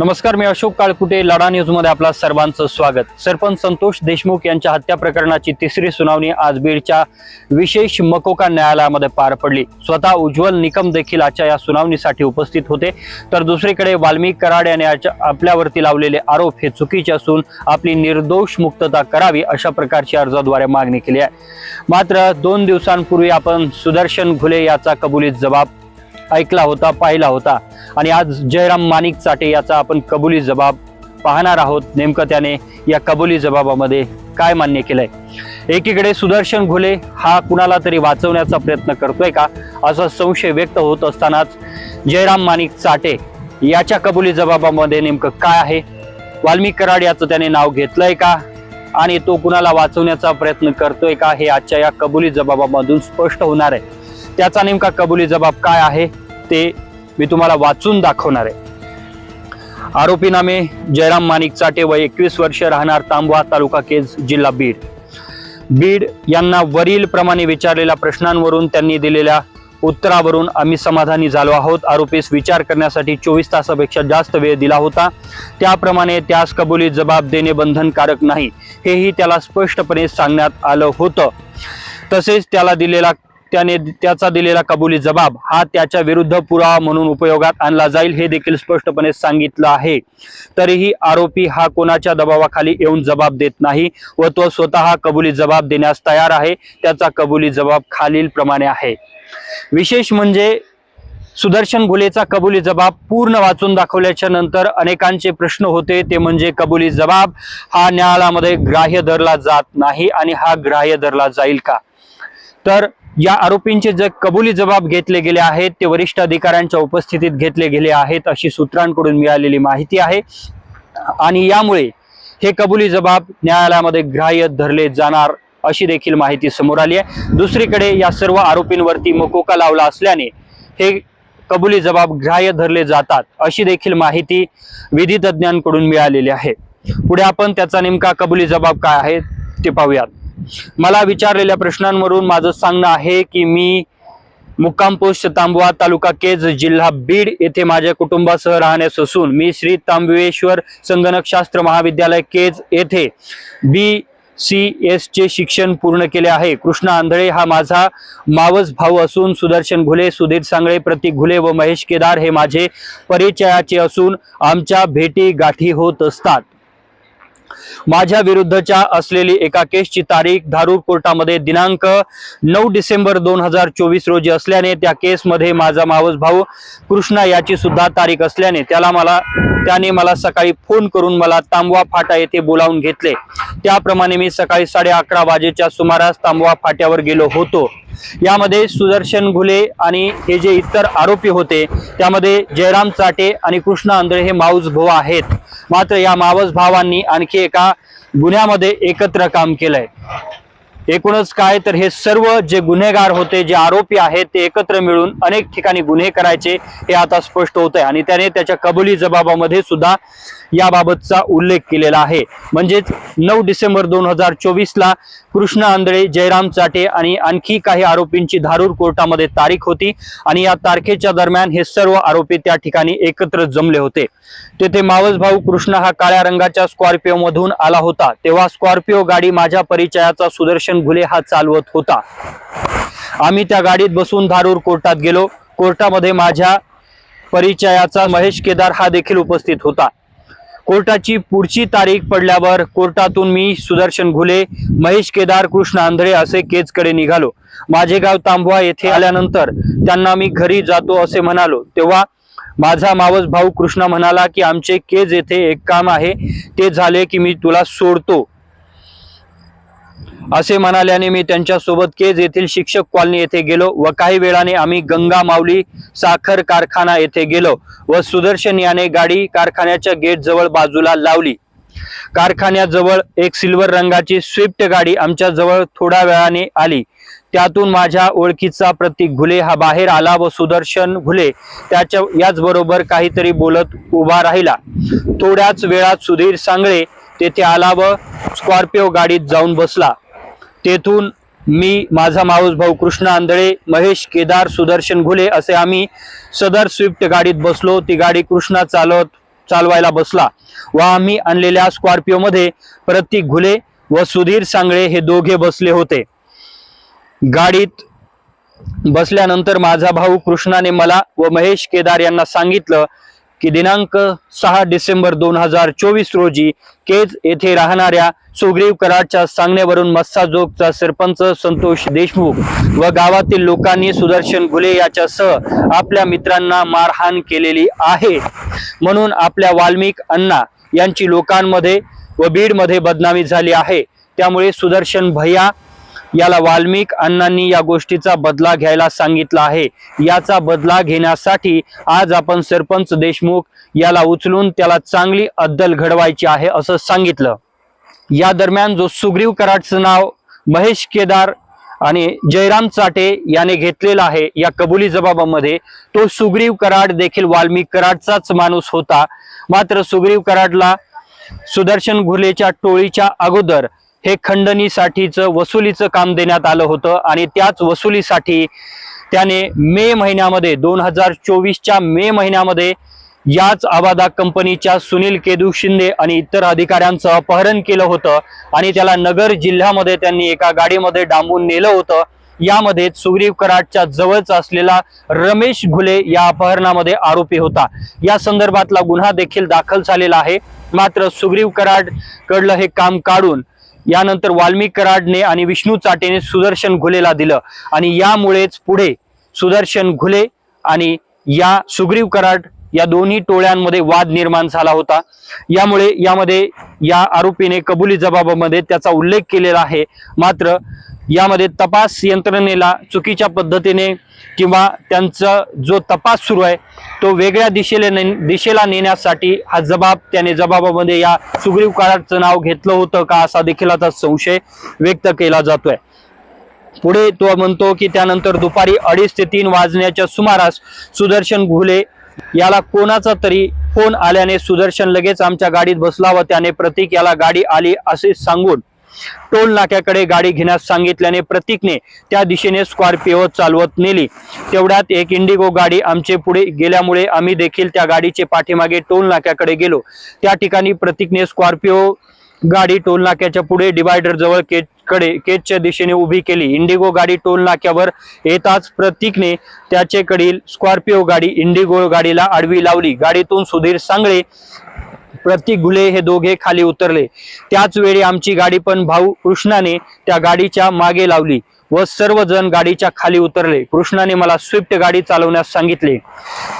नमस्कार मी अशोक काळकुटे लढा न्यूजमध्ये आपला सर्वांचं स्वागत. सरपंच संतोष देशमुख यांच्या हत्या प्रकरणाची तिसरी सुनावणी आज बीडच्या विशेष मकोका न्यायालयामध्ये पार पडली. स्वतः उज्ज्वल निकम देखील आजच्या या सुनावणीसाठी उपस्थित होते. तर दुसरीकडे वाल्मिक कराड याने आपल्यावरती लावलेले आरोप हे चुकीचे असून आपली निर्दोष मुक्तता करावी अशा प्रकारची अर्जाद्वारे मागणी केली आहे. मात्र दोन दिवसांपूर्वी आपण सुदर्शन घुले याचा कबुलीत जबाब ऐकला होता पाहिला होता. आणि आज जयराम माणिक चाटे याचा आपण कबुली जबाब पाहणार आहोत. नेमकं त्याने या कबुली जबाबामध्ये काय मान्य केलंय? एकीकडे सुदर्शन घुले हा कुणाला तरी वाचवण्याचा प्रयत्न करतोय का? असा संशय व्यक्त होत असतानाच जयराम माणिक चाटे याच्या कबुली जबाबामध्ये नेमकं काय आहे? वाल्मिक कराड याचं त्याने नाव घेतलंय का? आणि तो कुणाला वाचवण्याचा प्रयत्न करतोय का? हे आजच्या या कबुली जबाबामधून स्पष्ट होणार आहे. त्याचा नेमका कबुली जबाब काय आहे ते मी तुम्हाला वाचून दाखवणार आहे. आरोपी नामे जयराम मानिक चाटे वय एकवीस वर्ष राहणार तांबवा तालुका केज जिल्हा बीड. बीड यांना वरील प्रमाणे विचारलेल्या प्रश्नांवरून त्यांनी दिलेल्या उत्तरावरून आम्ही समाधानी झालो आहोत. आरोपीस विचार करण्यासाठी चोवीस तासापेक्षा जास्त वेळ दिला होता. त्याप्रमाणे त्यास कबुली जबाब देणे बंधनकारक नाही हेही त्याला स्पष्टपणे सांगण्यात आलं होतं. तसेच त्याला दिलेला त्याने त्याचा दिलेला कबुली जबाब हा त्याच्या विरुद्ध पुरावा म्हणून उपयोगात आणला जाईल हे देखील स्पष्टपणे सांगितलं आहे. तरीही आरोपी हा कोणाच्या दबावाखाली येऊन जबाब देत नाही व तो स्वतः कबुली जबाब देण्यास तयार आहे. त्याचा कबुली जबाब खालील प्रमाणे आहे. विशेष म्हणजे सुदर्शन घुलेचा कबुली जबाब पूर्ण वाचून दाखवल्याच्या नंतर अनेकांचे प्रश्न होते. ते म्हणजे कबुली जबाब हा न्यायालयामध्ये ग्राह्य धरला जात नाही आणि हा ग्राह्य धरला जाईल का? तर या आरोपींचे जे कबुली जबाब घेतले गेले आहेत ते वरिष्ठ अधिकाऱ्यांच्या उपस्थितीत घेतले गेले आहेत अशी सूत्रांकडून मिळालेली माहिती आहे. आणि यामुळे हे कबुली जबाब न्यायालयामध्ये ग्राह्य धरले जाणार अशी देखील माहिती समोर आली आहे. दुसरीकडे या सर्व आरोपींवरती मकोका लावला असल्याने हे कबुली जबाब ग्राह्य धरले जातात अशी देखील माहिती विधी तज्ज्ञांकडून मिळालेली आहे. पुढे आपण त्याचा नेमका कबुली जबाब काय आहे ते पाहूयात. मला विचारलेल्या प्रश्नांवरून माझं सांगणं आहे की मी मुक्काम पोस्ट तांबवा तालुका केज जिल्हा बीड येथे माझ्या कुटुंबासह राहण्यास असून मी श्री तांबवेश्वर संगणकशास्त्र महाविद्यालय केज येथे बी सी एस चे शिक्षण पूर्ण केले आहे. कृष्णा आंधळे हा माझा मावस भाऊ असून सुदर्शन घुले सुधीर सांगळे प्रतीक घुले व महेश केदार हे माझे परिचयाचे असून आमच्या भेटी गाठी होत असतात. माझ्या विरुद्धच्या असलेली एका केसची तारीख धारूर कोर्टामध्ये दिनांक नऊ डिसेंबर दोन हजार चोवीस रोजी असल्याने त्या केसमध्ये माझा मावस भाऊ कृष्णा याची सुद्धा तारीख असल्याने त्याला मला त्याने मला सकाळी फोन करून मला तांबवा फाटा येथे बोलावून घेतले. त्याप्रमाणे मी सकाळी साडे अकरा वाजेच्या सुमारास तांबवा फाट्यावर गेलो होतो. यामध्ये सुदर्शन घुले आणि हे जे इतर आरोपी होते त्यामध्ये जयराम चाटे आणि कृष्णा आंधळे हे माऊस भाऊ आहेत. मात्र या मावस भावांनी आणखी एका गुन्ह्यामध्ये एकत्र काम केलंय. एकूणच काय तर हे सर्व जे गुन्हेगार होते जे आरोपी आहेत ते एकत्र मिळून अनेक ठिकाणी गुन्हे करायचे हे आता स्पष्ट होत आहे आणि त्याने त्याच्या कबुली जबाबामध्ये सुद्धा याबाबतचा उल्लेख केलेला आहे. म्हणजेच नऊ डिसेंबर दोन हजार चोवीस ला कृष्ण आंधळे जयराम चाटे आणि आणखी काही आरोपींची धारूर कोर्टामध्ये तारीख होती आणि या तारखेच्या दरम्यान हे सर्व आरोपी त्या ठिकाणी एकत्र जमले होते. तेथे मावस भाऊ कृष्ण हा काळ्या रंगाच्या स्कॉर्पिओ मधून आला होता. तेव्हा स्कॉर्पिओ गाडी माझ्या परिचयाचा सुदर्शन घुले हा चालवत होता. आम्ही त्या गाडीत बसून धारूर कोर्टात गेलो. कोर्टामध्ये माझ्या परिचयाचा महेश केदार हा देखील उपस्थित होता. कोर्टाची पुढची तारीख पडल्यावर कोर्टातून मी सुदर्शन घुले महेश केदार कृष्ण आंधळे असे केजकडे निघालो. माझे गाव तांबवा येथे आल्यानंतर त्यांना मी घरी जातो असे म्हणालो. तेव्हा माझा मावस भाऊ कृष्ण म्हणाला की आमचे केज येथे एक काम आहे. ते झाले की मी तुला सोडतो. असे म्हणाल्याने मी त्यांच्यासोबत केज येथील शिक्षक कॉलनी येथे गेलो व काही वेळाने आम्ही गंगा माऊली साखर कारखाना येथे गेलो व सुदर्शन याने गाडी कारखान्याच्या गेट जवळ बाजूला लावली. कारखान्याजवळ एक सिल्वर रंगाची स्विफ्ट गाडी आमच्या जवळ थोड्या वेळाने आली. त्यातून माझ्या ओळखीचा प्रतीक घुले हा बाहेर आला व सुदर्शन घुले त्याच्या याचबरोबर काहीतरी बोलत उभा राहिला. थोड्याच वेळात सुधीर सांगळे तेथे आला व स्कॉर्पिओ गाडीत जाऊन बसला. तेथून मी माझा माऊस भाऊ कृष्ण आंधळे महेश केदार सुदर्शन घुले असे आम्ही सदर स्विफ्ट गाडीत बसलो. ती गाडी कृष्णा चालवत चालवायला बसला व आम्ही आणलेल्या स्कॉर्पिओ मध्ये प्रतीक घुले व सुधीर सांगळे हे दोघे बसले होते. गाडीत बसल्यानंतर माझा भाऊ कृष्णाने मला व महेश केदार यांना सांगितलं की दिनांक सहा डिसेंबर दोन हजार चोवीस रोजी केज येथे राहणाऱ्या सुग्रीव कराडच्या सांगण्यावरून मस्साजोगचा सरपंच संतोष देशमुख व गावातील लोकांनी सुदर्शन घुले याच्यासह आपल्या मित्रांना मारहाण केलेली आहे. म्हणून आपल्या वाल्मिक अण्णा यांची लोकांमध्ये व बीडमध्ये बदनामी झाली आहे. त्यामुळे सुदर्शन भैया याला वाल्मिक अण्णांनी या गोष्टीचा बदला घ्यायला सांगितला आहे. याचा बदला घेण्यासाठी आज आपण सरपंच देशमुख याला उचलून त्याला चांगली अद्दल घडवायची आहे असं सांगितलं. या दरम्यान जो सुग्रीव कराडचं नाव महेश केदार आणि जयराम चाटे याने घेतलेला आहे या कबुली जबाबामध्ये तो सुग्रीव कराड देखील वाल्मिक कराडचाच माणूस होता. मात्र सुग्रीव कराडला सुदर्शन घुलेच्या टोळीच्या अगोदर हे खंडणीसाठीचं वसुलीचं काम देण्यात आलं होतं आणि त्याच वसुलीसाठी त्याने मे महिन्यामध्ये दोन हजार चोवीसच्या मे महिन्यामध्ये याच आवादा कंपनीच्या सुनील केदू शिंदे आणि इतर अधिकाऱ्यांचं अपहरण केलं होतं आणि त्याला नगर जिल्ह्यामध्ये त्यांनी एका गाडीमध्ये डांबून नेलं होतं. यामध्ये सुग्रीव कराडच्या जवळच असलेला रमेश घुले या अपहरणामध्ये आरोपी होता. या संदर्भातला गुन्हा देखील दाखल झालेला आहे. मात्र सुग्रीव कराड कडलं हे काम काढून यानंतर वाल्मिक कराडने आणि विष्णू चाटेने सुदर्शन घुलेला दिलं. आणि यामुळेच पुढे सुदर्शन घुले आणि या सुग्रीव कराड या दोन्ही टोळ्यांमध्ये वाद निर्माण झाला होता. यामुळे यामध्ये या आरोपीने कबुली जबाबामध्ये त्याचा उल्लेख केलेला आहे. मात्र यामध्ये तपास यंत्रणेला चुकीच्या पद्धतीने किंवा त्यांचा जो तपास सुरू आहे तो वेगळ्या दिशेला ने दिशेला नेण्यासाठी हा जबाब त्याने जबाबामध्ये या सुग्रीव काळाचं नाव घेतलं होतं का असा देखील आता संशय व्यक्त केला जातोय. पुढे तो म्हणतो की त्यानंतर दुपारी अडीच ते तीन वाजण्याच्या सुमारास सुदर्शन घुले याला कोणाचा तरी फोन आल्याने सुदर्शन लगेच आमच्या गाडीत बसला व त्याने प्रतीक याला गाडी आली असे सांगून टोल नाक्याकडे गाडी घेण्यास सांगितल्याने प्रतीकने त्या दिशेने स्कॉर्पिओ चालवत नेली. तेवढ्यात एक इंडिगो गाडी आमचे पुढे गेल्यामुळे आम्ही देखील त्या गाडीचे पाठीमागे टोल नाक्याकडे गेलो. त्या ठिकाणी प्रतीकने स्कॉर्पिओ गाडी टोल नाक्याच्या पुढे डिवायडर जवळ केच कडे केचच्या दिशेने उभी केली. इंडिगो गाडी टोल नाक्यावर येताच प्रतीकने त्याचेकडील स्कॉर्पिओ गाडी इंडिगो गाडीला आडवी लावली. गाडीतून सुधीर सांगळे प्रतीक घुले हे दोघे खाली उतरले. त्याच वेळी आमची गाडी पण भाऊ कृष्णाने त्या गाडीच्या मागे लावली. व सर्वजण गाडीच्या खाली उतरले. कृष्णाने मला स्विफ्ट गाडी चालवण्यास सांगितले.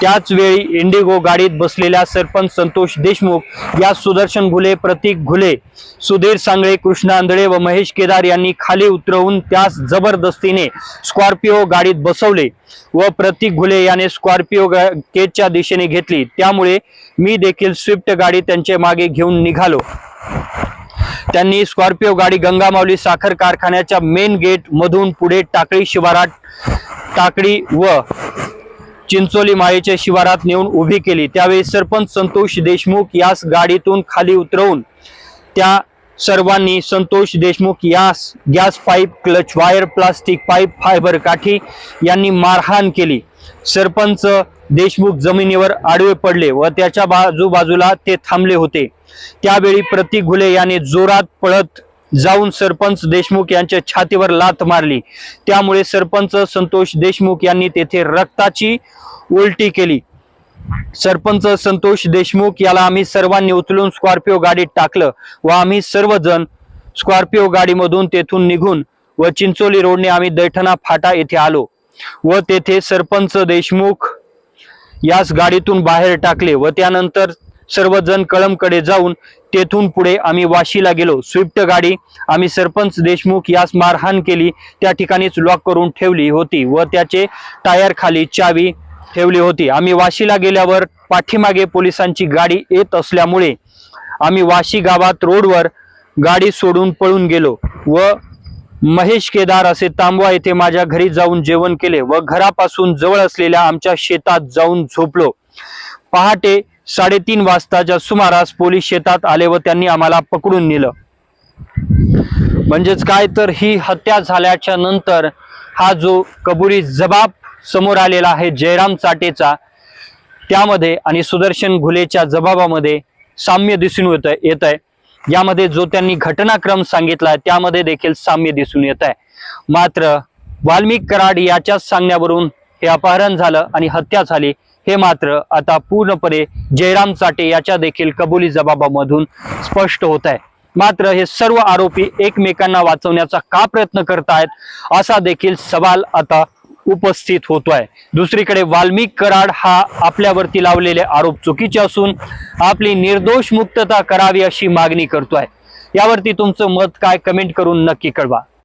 त्याच वेळी इंडिगो गाडीत बसलेल्या सरपंच संतोष देशमुख या सुदर्शन घुले प्रतीक घुले सुधीर सांगळे कृष्णा आंधळे व महेश केदार यांनी खाली उतरवून त्यास जबरदस्तीने स्कॉर्पिओ गाडीत बसवले व प्रतीक घुले याने स्कॉर्पिओ गा- केजच्या दिशेने घेतली. त्यामुळे मी देखील स्विफ्ट गाडी त्यांच्या मागे घेऊन निघालो. त्यांनी स्कॉर्पिओ गाडी गंगामावली साखर कारखान्याच्या मेन गेट मधून पुढे टाकळी शिवारात टाकळी व चिंचोली माळेच्या शिवारात नेऊन उभी केली. त्यावेळी सरपंच संतोष देशमुख यास गाडीतून खाली उतरवून त्या सर्वांनी संतोष देशमुख यास gas pipe clutch wire plastic pipe fibre काठी यांनी मारहाण केली. सरपंच देशमुख जमिनीवर आडवे पडले व त्याच्या बाजूबाजूला ते थांबले होते. त्यावेळी प्रतीक घुले याने जोरात पळत जाऊन सरपंच देशमुख यांच्या छातीवर लात मारली. त्यामुळे सरपंच संतोष देशमुख यांनी तेथे रक्ताची उलटी केली. सरपंच संतोष देशमुख याला आम्ही सर्वांनी उचलून स्कॉर्पिओ गाडीत टाकलं व आम्ही सर्वजण स्कॉर्पिओ गाडीमधून तेथून निघून व चिंचोली रोडने आम्ही दैठणा फाटा येथे आलो व तेथे सरपंच देशमुख यास गाडीतून बाहेर टाकले व त्यानंतर सर्वजण कळमकडे जाऊन तेथून पुढे आम्ही वाशीला गेलो. स्विफ्ट गाडी आम्ही सरपंच देशमुख यास मारहाण केली. त्या ठिकाणीच लॉक करून ठेवली होती व त्याचे टायर खाली चावी ठेवली होती. आम्ही वाशीला गेल्यावर पाठीमागे पोलिसांची गाडी येत असल्यामुळे आम्ही वाशी गावात रोडवर गाडी सोडून पळून गेलो व महेश केदार असे तांबवा येथे माझ्या घरी जाऊन जेवण केले व घरापासून जवळ असलेल्या आमच्या शेतात जाऊन झोपलो. पहाटे साडेतीन वाजताच्या सुमारास पोलीस शेतात आले व त्यांनी आम्हाला पकडून नेलं. म्हणजेच काय? तर ही हत्या झाल्याच्यानंतर हा जो कबुली जबाब समोर आलेला आहे जयराम चाटेचा. त्यामध्ये आणि सुदर्शन घुलेच्या जबाबामध्ये साम्य दिसून येत येत आहे यामध्ये जो त्यांनी घटनाक्रम सांगितला त्यामध्ये देखील साम्य दिसून येत आहे मात्र वाल्मिक कराड याच्याच सांगण्यावरून हे अपहरण झालं आणि हत्या झाली. हे मात्र आता पूर्णपणे जयराम चाटे याच्या देखील कबुली जबाबामधून स्पष्ट होत आहे मात्र हे सर्व आरोपी एकमेकांना वाचवण्याचा का प्रयत्न करतायत असा देखील सवाल आता उपस्थित होतोय. दुसरीकडे वाल्मिक कराड हा आपल्यावरती लावलेले आरोप चुकीचे असून आपली निर्दोष मुक्तता करावी अशी मागणी करतोय. यावरती तुमचं मत काय? कमेंट करून नक्की कळवा.